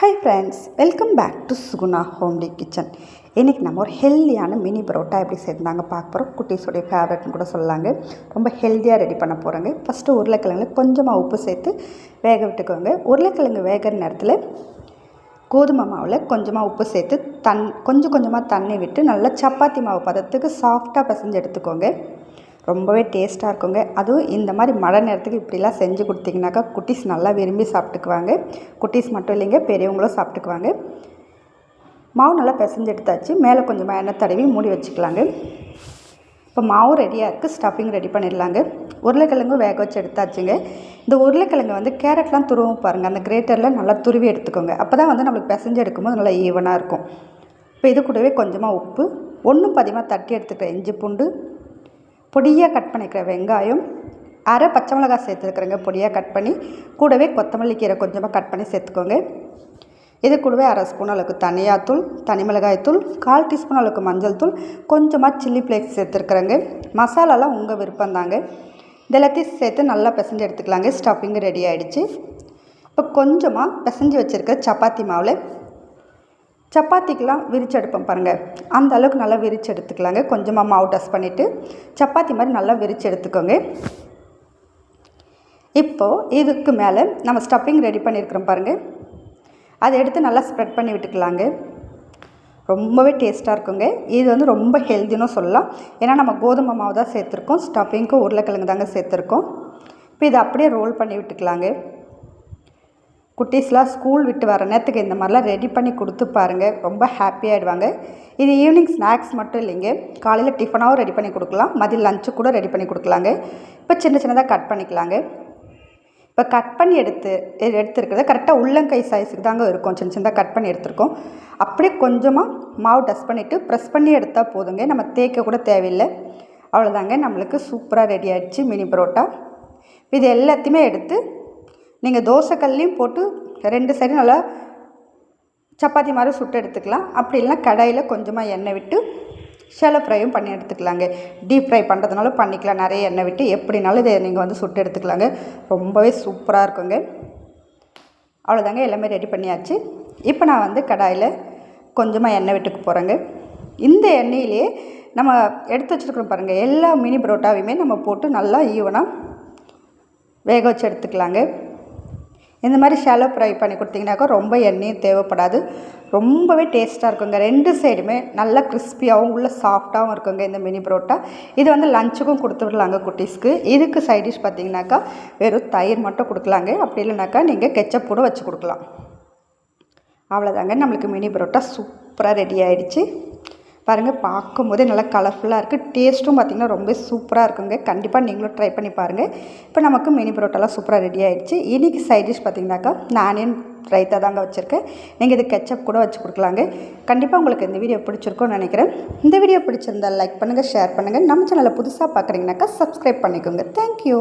Hi friends welcome back to Suguna homely kitchen இன்றைக்கி நம்ம ஒரு ஹெல்த்தியான மினி பரோட்டா எப்படி சேர்ந்தாங்க பார்க்க போகிறோம் குட்டீஸோடைய ஃபேவரட்னு கூட சொல்லாங்க. ரொம்ப ஹெல்த்தியாக ரெடி பண்ண போகிறாங்க ஃபஸ்ட்டு உருளைக்கிழங்குல கொஞ்சமாக உப்பு சேர்த்து வேக விட்டுக்கோங்க. உருளைக்கிழங்கு வேகிற நேரத்தில் கோதுமை மாவில் கொஞ்சமாக உப்பு சேர்த்து தன் கொஞ்சம் கொஞ்சமாக தண்ணி விட்டு நல்லா சப்பாத்தி மாவு பதத்துக்கு சாஃப்டாக பிசைஞ்சு எடுத்துக்கோங்க. ரொம்பவே டேஸ்ட்டாக இருக்குங்க. அதுவும் இந்த மாதிரி மழை நேரத்துக்கு இப்படிலாம் செஞ்சு கொடுத்தீங்கனாக்கா குட்டீஸ் நல்லா விரும்பி சாப்பிட்டுக்குவாங்க. குட்டீஸ் மட்டும் இல்லைங்க பெரியவங்களும் சாப்பிட்டுக்குவாங்க. மாவு நல்லா பிசைஞ்சு எடுத்தாச்சு. மேலே கொஞ்சமாக எண்ணெய் தடவி மூடி வச்சுக்கலாங்க. இப்போ மாவு ரெடியாக இருக்குது ஸ்டஃபிங் ரெடி பண்ணிடலாங்க. உருளைக்கிழங்கும் வேக வச்சு எடுத்தாச்சுங்க. இந்த உருளைக்கிழங்கு வந்து கேரட்லாம் துருவும் பாருங்கள் அந்த கிரேட்டரில் நல்லா துருவி எடுத்துக்கோங்க. அப்போ தான் வந்து நம்மளுக்கு பிசைஞ்சு எடுக்கும்போது நல்லா ஈவனாக இருக்கும். இப்போ இது கூடவே கொஞ்சமாக உப்பு ஒன்றும் பதிமாக தட்டி எடுத்துக்கிட்டேன் இஞ்சி பூண்டு பொடியாக கட் பண்ணிக்கிற வெங்காயம் அரை பச்சை மிளகாய் சேர்த்துருக்குறேங்க. பொடியாக கட் பண்ணி கூடவே கொத்தமல்லி கீரை கொஞ்சமாக கட் பண்ணி சேர்த்துக்கோங்க. இது கூடவே அரை ஸ்பூன் அளவுக்கு தனியாத்தூள் தனி மிளகாய்த்தூள் கால் டீஸ்பூன் அளவுக்கு மஞ்சள் தூள் கொஞ்சமாக சில்லி ஃப்ளேக்ஸ் சேர்த்துருக்குறேங்க. மசாலாலாம் உங்கள் விருப்பம் தாங்க இது எல்லாத்தையும் சேர்த்து நல்லா பிசைஞ்சு எடுத்துக்கலாங்க. ஸ்டஃபிங் ரெடி ஆகிடுச்சு இப்போ கொஞ்சமாக பிசைஞ்சு வச்சுருக்க சப்பாத்தி மாவில் சப்பாத்திக்கெலாம் விரிச்சு எடுப்போம் பாருங்கள் அந்த அளவுக்கு நல்லா விரிச்சு எடுத்துக்கலாங்க. கொஞ்சமாக மாவு டஸ்ட் பண்ணிவிட்டு சப்பாத்தி மாதிரி நல்லா விரிச்சு எடுத்துக்கோங்க. இப்போது இதுக்கு மேலே நம்ம ஸ்டஃபிங் ரெடி பண்ணியிருக்கிறோம் பாருங்கள் அதை எடுத்து நல்லா ஸ்ப்ரெட் பண்ணி விட்டுக்கலாங்க. ரொம்பவே டேஸ்ட்டாக இருக்குங்க. இது வந்து ரொம்ப ஹெல்த்தின்னு சொல்லலாம். ஏன்னா நம்ம கோதுமை மாவு தான் சேர்த்துருக்கோம். ஸ்டஃபிங்க்கும் உருளைக்கிழங்கு தாங்க சேர்த்துருக்கோம். இப்போ இதை அப்படியே ரோல் பண்ணி விட்டுக்கலாங்க. குட்டீஸ்லாம் ஸ்கூல் விட்டு வர நேரத்துக்கு இந்த மாதிரிலாம் ரெடி பண்ணி கொடுத்து பாருங்கள் ரொம்ப ஹாப்பியாகிடுவாங்க இது ஈவினிங் ஸ்நாக்ஸ் மட்டும் இல்லைங்க. காலையில் டிஃபனாகவும் ரெடி பண்ணி கொடுக்கலாம். மதியம் லஞ்சு கூட ரெடி பண்ணி கொடுக்கலாங்க. இப்போ சின்ன சின்னதாக கட் பண்ணிக்கலாங்க. இப்போ கட் பண்ணி எடுத்து எடுத்துருக்கிறது கரெக்டாக உள்ளங்கை சைஸுக்கு தாங்க இருக்கும். சின்ன சின்னதாக கட் பண்ணி எடுத்துருக்கோம். அப்படியே கொஞ்சமாக மாவு டஸ்ட் பண்ணிவிட்டு ப்ரெஸ் பண்ணி எடுத்தால் போதுங்க. நம்ம தேய்க்க கூட தேவையில்லை. அவ்வளோதாங்க நம்மளுக்கு சூப்பராக ரெடி ஆகிடுச்சு மினி பரோட்டா. இது எல்லாத்தையுமே எடுத்து நீங்கள் தோசைக்கல்லையும் போட்டு ரெண்டு சைடும் நல்லா சப்பாத்தி மாதிரி சுட்டு எடுத்துக்கலாம். அப்படி இல்லைனா கடாயில் கொஞ்சமாக எண்ணெய் விட்டு ஷேலோ ஃப்ரையும் பண்ணி எடுத்துக்கலாங்க. டீப் ஃப்ரை பண்ணுறதுனால பண்ணிக்கலாம். நிறைய எண்ணெய் விட்டு எப்படினாலும் இதை நீங்கள் வந்து சுட்டு எடுத்துக்கலாங்க. ரொம்பவே சூப்பராக இருக்குங்க. அவ்வளோதாங்க எல்லாமே ரெடி பண்ணியாச்சு. இப்போ நான் வந்து கடாயில் கொஞ்சமாக எண்ணெய் விட்டுக்கு போகிறேங்க இந்த எண்ணெயிலே நம்ம எடுத்து வச்சுருக்கிறோம் பாருங்கள் எல்லா மினி பரோட்டாவையுமே நம்ம போட்டு நல்லா ஈவனாக வேக வச்சு எடுத்துக்கலாங்க. இந்த மாதிரி ஷாலோ ஃப்ரை பண்ணி கொடுத்தீங்கனாக்கா ரொம்ப எண்ணெயும் தேவைப்படாது. ரொம்பவே டேஸ்ட்டாக இருக்குங்க. ரெண்டு சைடுமே நல்லா கிறிஸ்பியாகவும் உள்ள சாஃப்டாகவும் இருக்குங்க இந்த மினி புரோட்டா. இது வந்து லஞ்சுக்கும் கொடுத்து விடலாங்க குட்டீஸ்க்கு. இதுக்கு சைட் டிஷ் பார்த்தீங்கன்னாக்கா வெறும் தயிர் மட்டும் கொடுக்கலாங்க. அப்படி இல்லைனாக்கா நீங்கள் கெச்சப் கூட வச்சு கொடுக்கலாம். அவ்வளோதாங்க நம்மளுக்கு மினி பரோட்டா சூப்பராக ரெடி ஆகிடுச்சு பாருங்கள் பார்க்கும்போதே நல்லா கலர்ஃபுல்லாக இருக்குது டேஸ்ட்டும் பார்த்திங்கன்னா ரொம்ப சூப்பராக இருக்குங்க. கண்டிப்பாக நீங்களும் ட்ரை பண்ணி பாருங்கள் இப்போ நமக்கு மினி பரோட்டாலாம் சூப்பராக ரெடி ஆகிடுச்சு இன்றைக்கி சைட் டிஷ் பார்த்திங்கனாக்கா நானேன் ரைத்தா தாங்க வச்சுருக்கேன். நீங்கள் இது கெச்சப் கூட வச்சு கொடுக்கலாங்க. கண்டிப்பாக உங்களுக்கு இந்த வீடியோ பிடிச்சிருக்கோன்னு நினைக்கிறேன். இந்த வீடியோ பிடிச்சிருந்தால் லைக் பண்ணுங்கள் ஷேர் பண்ணுங்கள் நம்ம சேனலை புதுசாக பார்க்குறீங்கனாக்கா சப்ஸ்கிரைப் பண்ணிக்கோங்க. தேங்க்யூ